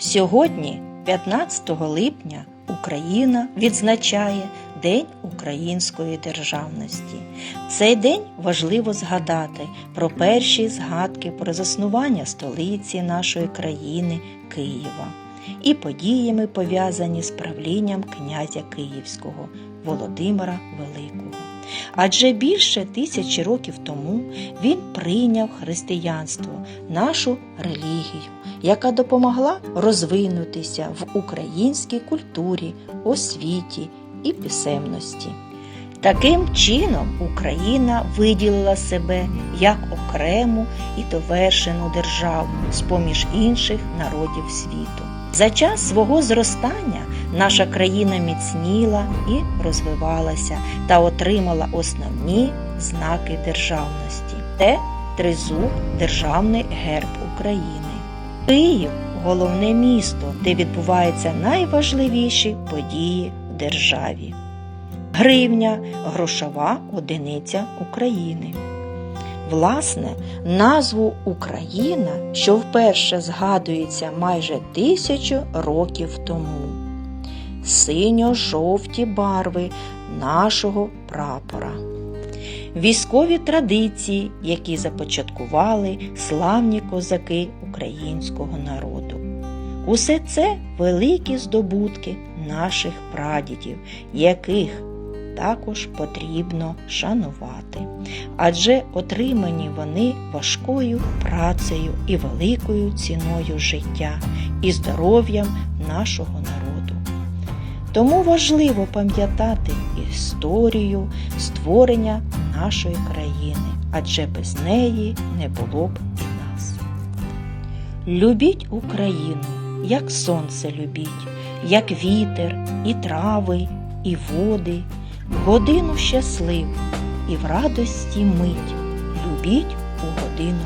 Сьогодні, 15 липня, Україна відзначає День української державності. Цей день важливо згадати про перші згадки про заснування столиці нашої країни Києва і подіями, пов'язані з правлінням князя Київського Володимира Великого. Адже більше тисячі років тому він прийняв християнство, нашу релігію, яка допомогла розвинутися в українській культурі, освіті і писемності. Таким чином Україна виділила себе як окрему і довершену державу з поміж інших народів світу. За час свого зростання наша країна міцніла і розвивалася та отримала основні знаки державності. Це тризуб Державний герб України. Київ головне місто, де відбуваються найважливіші події в державі. Гривня грошова одиниця України. Власне, назву Україна, що вперше згадується майже тисячу років тому. Синьо-жовті барви нашого прапора. Військові традиції, які започаткували славні козаки українського народу. Усе це великі здобутки наших прадідів, яких також потрібно шанувати, адже отримані вони важкою працею і великою ціною життя і здоров'ям нашого народу. Тому важливо пам'ятати історію створення нашої країни, адже без неї не було б і нас. Любіть Україну, як сонце любіть, як вітер, і трави, і води, годину щаслив і в радості мить. Любіть у годину